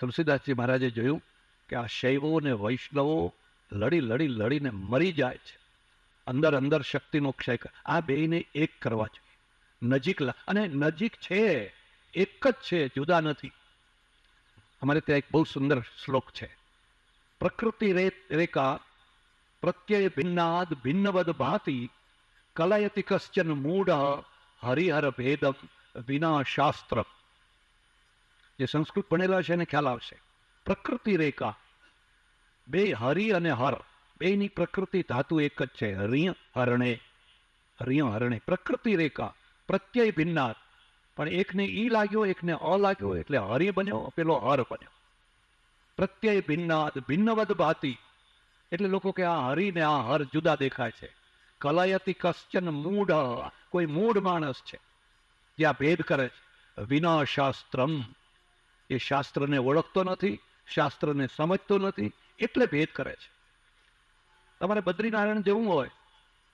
તુલસીદાસજી મહારાજે જોયું કે આ શૈવો અને વૈષ્ણવો લડી લડી લડીને મરી જાય છે. અંદર અંદર શક્તિનો ક્ષય આ બેને એક કરવા જોઈએ. નજીક અને નજીક છે, એક જ છે, જુદા નથી. અમારે ત્યાં એક બહુ સુંદર શ્લોક છે. પ્રકૃતિ રે રેકા પ્રત્યય ભિન્નાદ ભિન્નવદ ભાતિ કલયતિ કશ્ચન મૂઢ હરિહર ભેદમ વિના શાસ્ત્ર જે સંસ્કૃત ભણેલા છે એને ખ્યાલ આવશે. પ્રકૃતિ રેખા. બે હરિ અને હર. બેની પ્રકૃતિ ધાતુ એક જ છે. હરિય હરણે. હરિય હરણે. પ્રકૃતિ રેખા. પ્રત્યય ભિન્નાર. પણ એકને ઈ લાગ્યો એકને અ લાગ્યો. એટલે હરિ બન્યો પેલો હર બન્યો. પ્રત્યય ભિન્નાદ ભિન્નવદ ભાતી. એટલે લોકો કે આ હરિ ને આ હર જુદા દેખાય છે. કલયતિ કશ્ચન મૂઢ. કોઈ મૂઢ માણસ છે. જે આ ભેદ કરે છે. વિના શાસ્ત્રમ એ શાસ્ત્રને ઓળખતો નથી, શાસ્ત્રને સમજતો નથી, એટલે ભેદ કરે છે. તમારે બદ્રીનારાયણ જવું હોય,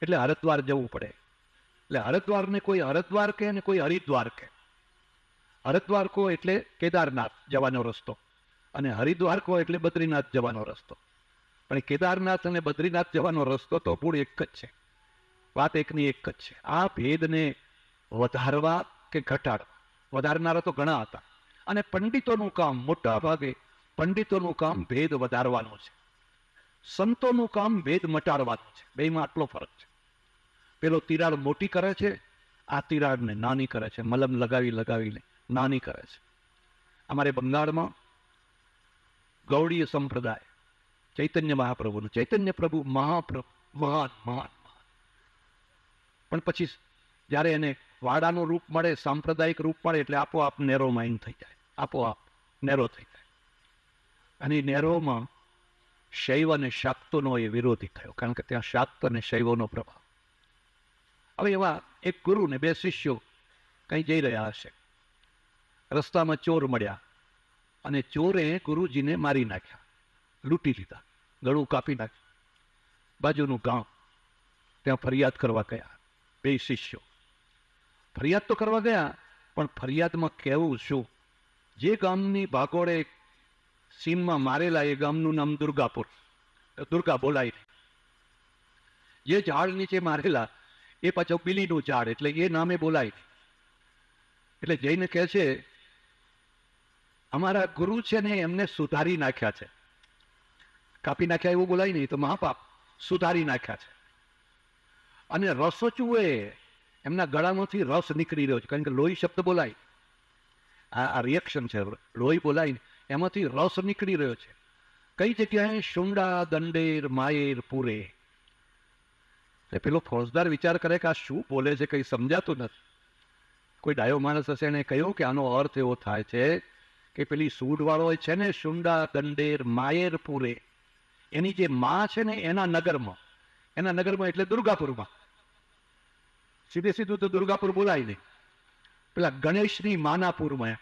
એટલે હરદ્વાર જવું પડે. એટલે હરદ્વારને કોઈ હરદ્વાર કે અને કોઈ હરિદ્વાર કે હરદ્વાર કહો એટલે કેદારનાથ જવાનો રસ્તો અને હરિદ્વાર કહો એટલે બદ્રીનાથ જવાનો રસ્તો. પણ કેદારનાથ અને બદ્રીનાથ જવાનો રસ્તો તો પૂળ એક જ છે. વાત એકની એક જ છે. આ ભેદને વધારવા કે ઘટાડવા? વધારનારા તો ઘણા હતા. અને પંડિતોનું કામ મોટા ભાગે પંડિતોનું કામ ભેદ વધારવાનું છે. સંતોનું કામ ભેદ મટાડવાનું છે. બેમાં આટલો ફરક છે. પેલો તિરાડ મોટી કરે છે, આ તિરાડને નાની કરે છે. મલમ લગાવી લગાવીને નાની કરે છે. અમારે બંગાળમાં ગૌડીય સંપ્રદાય, ચૈતન્ય મહાપ્રભુનું, ચૈતન્ય પ્રભુ મહાપ્રભુ, મહાન મહાન પણ પછી જ્યારે એને વાડાનું રૂપ મળે, સાંપ્રદાયિક રૂપ મળે, એટલે આપોઆપ નેરો માઇન્ડ થઈ જાય. આપોઆપ નેરો થઈ જાય અને નેરોમાં શૈવ અને શાક્તોનો એ વિરોધી થયો કારણ કે ત્યાં શાક્ત અને શૈવોનો પ્રભાવ. હવે એવા એક ગુરુ ને બે શિષ્યો કંઈ જઈ રહ્યા હશે. રસ્તામાં ચોર મળ્યા અને ચોરે ગુરુજીને મારી નાખ્યા. લૂંટી લીધા ગળું કાપી નાખ્યું. બાજુનું ગામ ત્યાં ફરિયાદ કરવા ગયા બે શિષ્યો. ફરિયાદ તો કરવા ગયા પણ ફરિયાદમાં કહેવું શું? જે ગામની ભાગોળે સીમમાં મારેલા એ ગામનું નામ દુર્ગાપુર. દુર્ગા બોલાય જે ઝાડ નીચે મારેલા, એ પાછો બિલીનું ઝાડ એટલે એ નામે બોલાય એટલે જઈને કહે છે, અમારા ગુરુ છે ને એમને સુધારી નાખ્યા છે. કાપી નાખ્યા એવું બોલાય નહીં, તો મહાપાપ સુધારી નાખ્યા છે. અને રસો ચૂએ એમના ગળામાંથી રસ નીકળી રહ્યો છે, કારણ કે લોહી શબ્દ બોલાય. આ રિએક્શન છે. લોહી બોલાય એમાંથી રસ નીકળી રહ્યો છે. કઈ જગ્યાએ શુંડા, દંડેર, માયેર, પૂરે? પેલો ફોજદાર વિચાર કરે કે આ શું બોલે છે કંઈ સમજાતું નથી. કોઈ ડાયો માણસ હશે એને કહ્યું કે આનો અર્થ એવો થાય છે કે પેલી સૂઢવાળો છે ને શુંડા, દંડેર, માયેર, પૂરે, એની જે માં છે ને એના નગરમાં એના નગરમાં એટલે દુર્ગાપુરમાં. સીધે સીધું તો દુર્ગાપુર બોલાય નહીં. પેલા ગણેશની માનાપુરમાં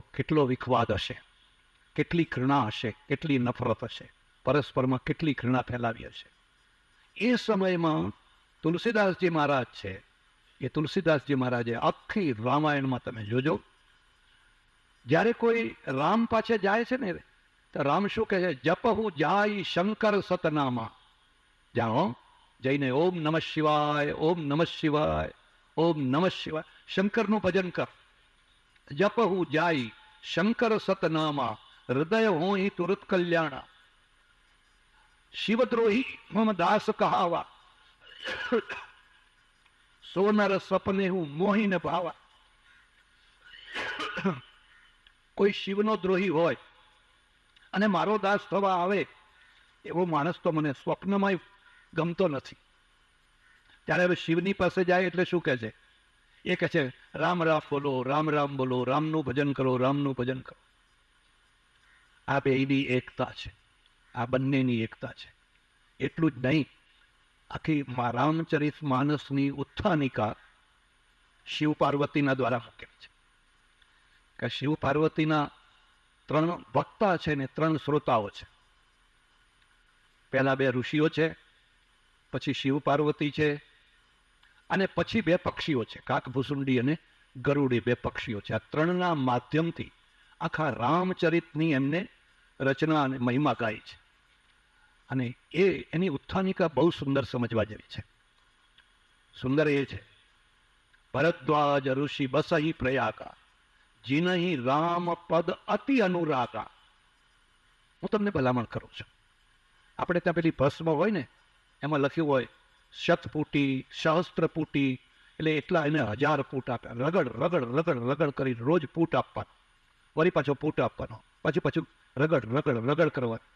કેટલો વિખવાદ હશે? કેટલી ઘૃણા હશે? કેટલી નફરત હશે? પરસ્પરમાં કેટલી ઘૃણા ફેલાવી હશે? એ સમયમાં તુલસીદાસજી મહારાજ છે. એ તુલસીદાસજી મહારાજે આખી રામાયણમાં તમે જોજો. જ્યારે કોઈ રામ પાછે જાય છે ને, તો રામ શું કહે છે? જપહુ જાય શંકર સતનામાં. જાણો? જઈને ઓમ નમઃ શિવાય, ઓમ નમઃ શિવાય. ઓમ નમ શિવાય. શંકરનું ભજન કર. જપહુ જાય શંકર સતનામા. હૃદય હોઈ તુરત કલ્યાણા. શિવદ્રોહી મમ દાસ કહાવા. સોનર સપને હું મોહીને ભાવા. કોઈ શિવનો દ્રોહી હોય અને મારો દાસ થવા આવે, એવો માણસ તો મને સ્વપ્નમાં ગમતો નથી. ત્યારે હવે શિવની પાસે જાય એટલે શું કહે છે? એ કહે છે, રામ રામ બોલો, રામ રામ બોલો, રામનું ભજન કરો, રામનું ભજન કરો. આ બેની એકતા છે. આ બંનેની એકતા છે. એટલું જ નહીં, આખી રામચરિત માનસની ઉત્થાનિકા શિવ પાર્વતીના દ્વારા મૂકેલી છે. કે શિવ પાર્વતીના ત્રણ વક્તા છે ને ત્રણ શ્રોતાઓ છે. પહેલા બે ઋષિઓ છે, પછી શિવ પાર્વતી છે અને પછી બે પક્ષીઓ છે કાક ભૂસુંડી અને ગરુડી બે પક્ષીઓ છે. આ ત્રણના માધ્યમથી આખા રામચરિતની એમને રચના અને મહિમા ગાય છે. અને એ એની ઉત્થાનિકા બહુ સુંદર સમજવા જેવી છે. સુંદર એ છે, ભરદ્વાજ ઋષિ બસહી પ્રયાગા, જીનહી રામ પદ અતિ અનુરાગા. હું તમને ભલામણ કરું છું. આપણે ત્યાં પેલી ભસ્મ હોય ને, એમાં લખ્યું હોય શતપૂટી, સહસ્ત્રપૂટી, એટલે એટલા એને હજાર ફૂટ આપ્યા. રગડ રગડ રગડ રગડ કરી રોજ ફૂટ આપવાનો. વળી પાછો ફૂટ આપવાનો. પછી પાછું રગડ રગડ રગડ કરવાનું.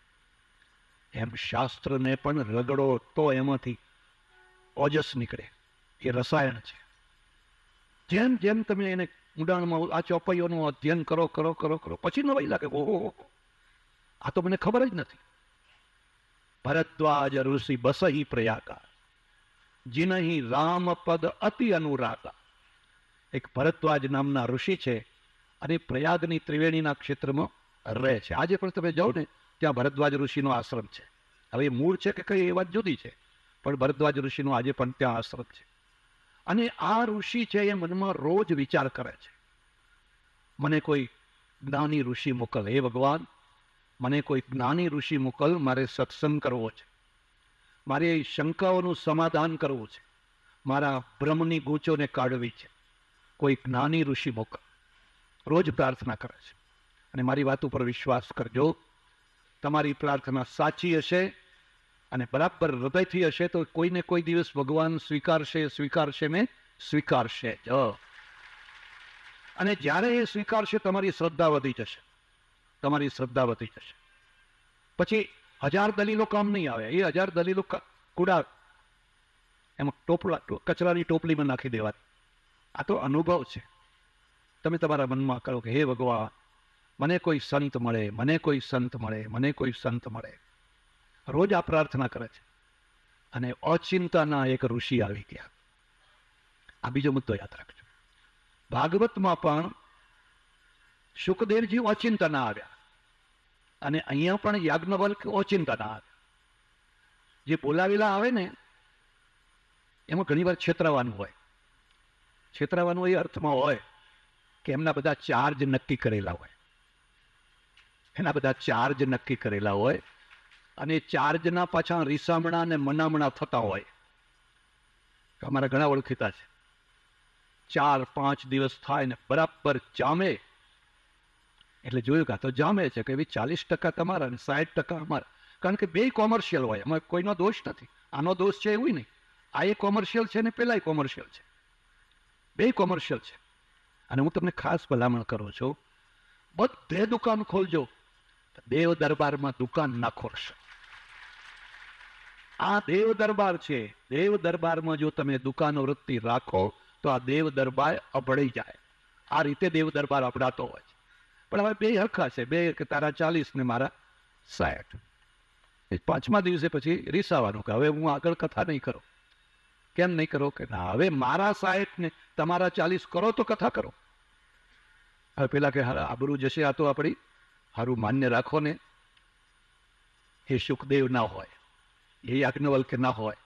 એમ શાસ્ત્રને પણ રગડો તો એમાંથી ઓજસ નીકળે. એ રસાયણ છે. જેમ જેમ તમે એને ઊંડાણમાં આ ચોપાઈઓનું અધ્યયન કરો કરો કરો કરો, પછી નવાઈ લાગે. ઓહો. આ તો મને ખબર જ નથી. ભરદ્વાજ ઋષિ બસહી પ્રયાગા. જીનહી રામ પદ અતિ અનુરાગા. એક ભરદ્વાજ નામના ઋષિ છે અને પ્રયાગની ત્રિવેણીના ક્ષેત્રમાં રહે છે. આજે પણ તમે જાઓ ને, ત્યાં ભરદ્વાજ ઋષિનો આશ્રમ છે. હવે મૂળ છે કે કઈ એ વાત જુદી છે, પણ ભરદ્વાજ ઋષિનો આજે પણ ત્યાં આશ્રમ છે. અને આ ઋષિ છે એ મનમાં રોજ વિચાર કરે છે. મને કોઈ જ્ઞાની ઋષિ મોકલ. હે ભગવાન, મને કોઈ જ્ઞાની ઋષિ મોકલ, મારે સત્સંગ કરવો છે. મારે શંકાઓનું સમાધાન કરવું છે. મારા ભ્રમની ગૂંચોને કાઢવી છે. કોઈ જ્ઞાની ઋષિ મોક રોજ પ્રાર્થના કરે છે. અને મારી વાત ઉપર વિશ્વાસ કરજો. તમારી પ્રાર્થના સાચી હશે અને બરાબર હૃદયથી હશે તો કોઈને કોઈ દિવસ ભગવાન સ્વીકારશે સ્વીકારશે ને સ્વીકારશે જ. અને જ્યારે એ સ્વીકારશે, તમારી શ્રદ્ધા વધી જશે. તમારી શ્રદ્ધા વધી જશે. પછી હજાર દલીલો કામ નહીં આવે. એ હજાર દલીલો કુડા એમાં ટોપલા કચરાની ટોપલીમાં નાખી દેવાની આ તો અનુભવ છે. તમે તમારા મનમાં કરો કે, હે ભગવાન, મને કોઈ સંત મળે, મને કોઈ સંત મળે, મને કોઈ સંત મળે. રોજ આ પ્રાર્થના કરે છે. અને અચિંતાના એક ઋષિ આવી ગયા. આ બીજો મુદ્દો યાદ રાખજો. ભાગવતમાં પણ સુખદેવજી અચિંતાના આવ્યા. અને અહીંયા પણ યાજ્ઞવલ્ક ઓચિંતાના જે બોલાવેલા આવે ને, એમાં ઘણીવાર છેતરાવાનું હોય. છેતરાવાનું એ અર્થમાં હોય કે એમના બધા ચાર્જ નક્કી કરેલા હોય. એના બધા ચાર્જ નક્કી કરેલા હોય અને ચાર્જના પાછા રીસામણા અને મનામણા થતા હોય. અમારા ઘણા ઓળખીતા છે. ચાર પાંચ દિવસ થાય ને બરાબર જામે એટલે જોયું કે તો જામે છે કે ભાઈ ચાલીસ ટકા તમારા અને સાઠ ટકા અમારા. કારણ કે બે કોમર્શિયલ હોય, એમાં કોઈનો દોષ નથી. આનો દોષ છે એવું નહીં. આ એ કોમર્શિયલ છે ને પેલા કોમર્શિયલ છે. બે કોમર્શિયલ છે. અને હું તમને ખાસ ભલામણ કરું છું, બધે દુકાન ખોલજો. દેવ દરબારમાં દુકાન ના ખોલશો. આ દેવ દરબાર છે. દેવ દરબારમાં જો તમે દુકાનો વૃત્તિ રાખો, તો આ દેવ દરબાર અભળી જાય. આ રીતે દેવ દરબાર અભડાતો હોય છે. પણ હવે બે હરખા છે. બે કે તારા ચાલીસ ને મારા સાઠ. પાંચમા દિવસે પછી રીસાવાનું કે હવે હું આગળ કથા નહીં કરું. કેમ નહીં કરો? કે ના, હવે મારા સાહેબ ને તમારા ચાલીસ કરો તો કથા કરો. હવે પેલા કે આબરૂ જશે આ તો આપણી સારું માન્ય રાખો ને. એ સુખદેવ ના હોય. એ યાજ્ઞવલ્ક ના હોય.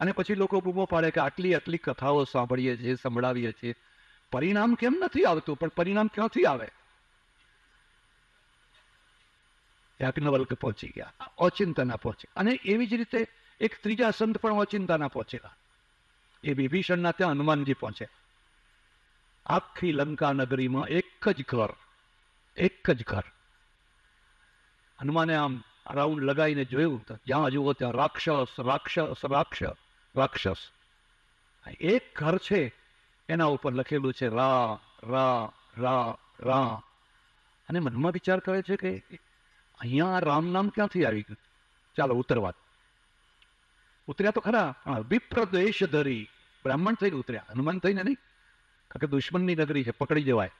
અને પછી લોકો બૂમો પાડે કે આટલી આટલી કથાઓ સાંભળીએ છીએ, સંભળાવીએ છીએ. પરિણામ કેમ નથી આવતું? પણ પરિણામ ક્યાંથી આવે? યાજ્ઞવલ્ક પહોંચી ગયા. ઓચિંતાના પહોંચે અને એવી જ રીતે એક ત્રીજા સંત પણ ઓચિંતાના પહોંચેલા એ વિભીષણના ત્યાં હનુમાનજી પહોંચે આખી લંકા નગરીમાં એક જ ઘર, એક જ ઘર. હનુમાને આમ રાઉન્ડ લગાવીને જોયું તો જ્યાં જુઓ ત્યાં રાક્ષસ રાક્ષસ રાક્ષસ રાક્ષસ. એક ઘર છે. એના ઉપર લખેલું છે રા રા રા રા. અને મનમાં વિચાર કરે છે કે અહીંયા રામ નામ ક્યાંથી આવી ગયું? ચાલો, ઉતરવા ઉતર્યા તો ખરા, પણ વિપ્રદેશ ધરી. બ્રાહ્મણ થઈને ઉતર્યા, હનુમાન થઈને નહીં. કારણ કે દુશ્મનની નગરી છે, પકડી જવાય.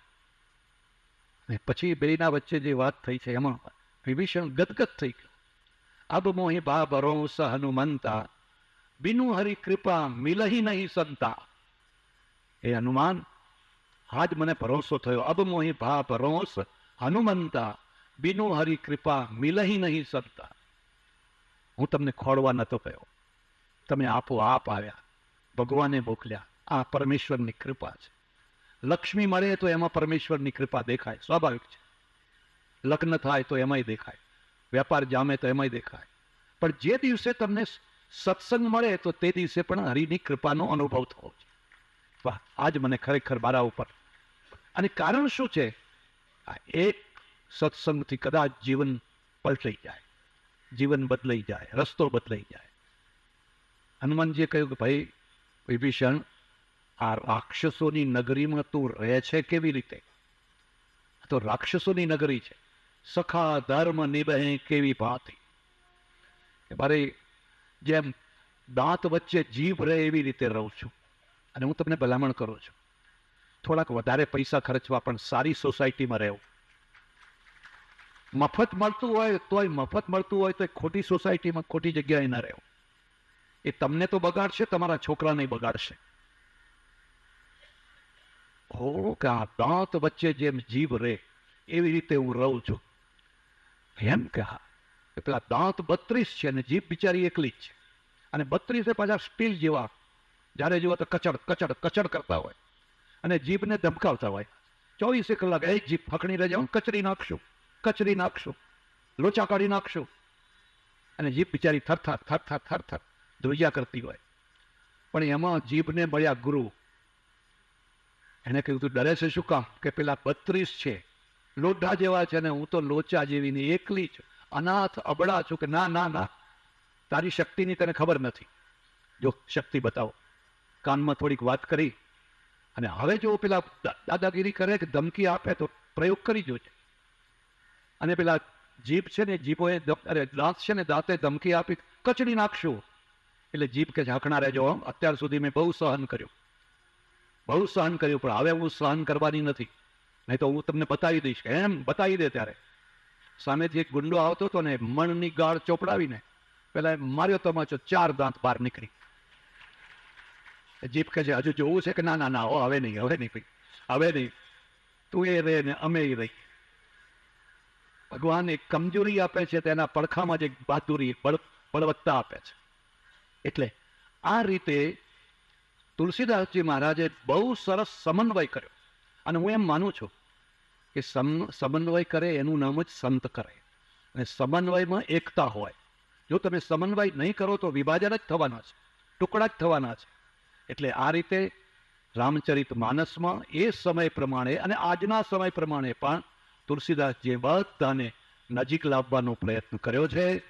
અને પછી બેના વચ્ચે જે વાત થઈ છે, એમાં વિભીષણ ગદગદ થઈ ગયો. અબ મોહી બા ભરોસ હનુમંતા, બિનુ હરી કૃપા મિલહી નહીં સંતા. એ હનુમાન, આજ મને ભરોસો થયો. અબ મોહી ભા ભરોસ હનુમંતા. બિનુ હરી કૃપા મિલહી નહીં સંતા હું તમને ખોળવા નતો કયો તમે આપો આપ આવ્યા. ભગવાને મોકલ્યા. આ પરમેશ્વરની કૃપા છે. લક્ષ્મી મળે તો એમાં પરમેશ્વરની કૃપા દેખાય. સ્વાભાવિક છે. લગ્ન થાય તો એમાંય દેખાય. વેપાર જામે તો એમાંય દેખાય. પણ જે દિવસે તમને સત્સંગ મળે તો તે દિવસે પણ હરિની કૃપાનો અનુભવ થવો છે વાહ, આજ મને ખરેખર મારા ઉપર. અને કારણ શું છે? એક સત્સંગથી કદાચ જીવન પલટાઈ જાય, જીવન બદલાઈ જાય, રસ્તો બદલાઈ જાય. હનુમાનજીએ કહ્યું કે ભાઈ, વિભીષણ, આ રાક્ષસોની નગરીમાં તું રહે છે કેવી રીતે? તો રાક્ષસોની નગરી છે. સખા ધર્મ નિબહે કેવી ભાતી. કે મારે જેમ દાંત વચ્ચે જીભ રહે એવી રીતે રહું છું. અને હું તમને ભલામણ કરું છું. થોડાક વધારે પૈસા ખર્ચવા પણ સારી સોસાયટીમાં રહેવું. મફત મળતું હોય તોય મફત મળતું હોય તો ખોટી સોસાયટીમાં ખોટી જગ્યાએ ના રહેવું. એ તમને તો બગાડશે, તમારા છોકરાને બગાડશે. હો કે આ દાંત વચ્ચે જેમ જીભ રહે એવી રીતે હું રહું છું. એમ કે હા. પેલા દાંત બત્રીસ છે અને જીભ બિચારી એકલી જ છે. અને બત્રીસે પાછા સ્ટીલ જેવા, જ્યારે જેવા તો કચડ કચડ કચડ કરતા હોય. અને જીભને ધમકાવતા હોય. ચોવીસે કલાક એ જીભ ફકણી રહી જાઉં કચરી નાખશું. કચરી નાખશું, લોચા કાઢી નાખશું. અને જીભ બિચારી થરથર થરથર થરથર ધ્રુજ્યા કરતી હોય. પણ એમાં જીભને મળ્યા ગુરુ. એને કહ્યું, તું ડરે છે શું કામ? કે પેલા બત્રીસ છે. લોઢા જેવા છે ને હું તો લોચા જેવી ને એકલી છું અનાથ, અબળા છું કે ના ના ના. તારી શક્તિની તને ખબર નથી. જો શક્તિ બતાવો. કાનમાં થોડીક વાત કરી. અને હવે જો પેલા દાદાગીરી કરે કે ધમકી આપે તો પ્રયોગ કરી જોજે. અને પેલા જીભ છે ને, જીભોએ એ અરે, દાંત છે ને, દાંતે ધમકી આપી, કચડી નાખશું. એટલે જીપ કે ઝાંખણા રહેજો અત્યાર સુધી મેં બહુ સહન કર્યું. બહુ સહન કર્યું, પણ હવે હું સહન કરવાની નથી. નહીં તો હું તમને બતાવી દઈશ. કે એમ, બતાવી દે ત્યારે. સામેથી એક ગુંડો આવતો હતો ને, મણની ગાળ ચોપડાવીને, પેલા માર્યો તમાચો ચાર દાંત બહાર નીકળી. જીપ કે છે, હજુ જોવું છે કે ના ના ના હવે નહીં હવે નહીં હવે નહીં. તું એ રહે ને, અમે એ રહી. ભગવાન એક કમજોરી આપે છે તેના પડખામાં જ એક બહાદુરી બળ, બળવત્તા આપે છે. એટલે આ રીતે તુલસીદાસજી મહારાજે બહુ સરસ સમન્વય કર્યો. અને હું એમ માનું છું કે સમ, સમન્વય કરે એનું નામ જ સંત કરે. અને સમન્વયમાં એકતા હોય. જો તમે સમન્વય નહીં કરો તો વિભાજન જ થવાના છે. ટુકડા જ થવાના છે. એટલે આ રીતે રામચરિત માનસમાં એ સમય પ્રમાણે અને આજના સમય પ્રમાણે પણ તુલસીદાસજીએ બધાને નજીક લાવવાનો પ્રયત્ન કર્યો છે.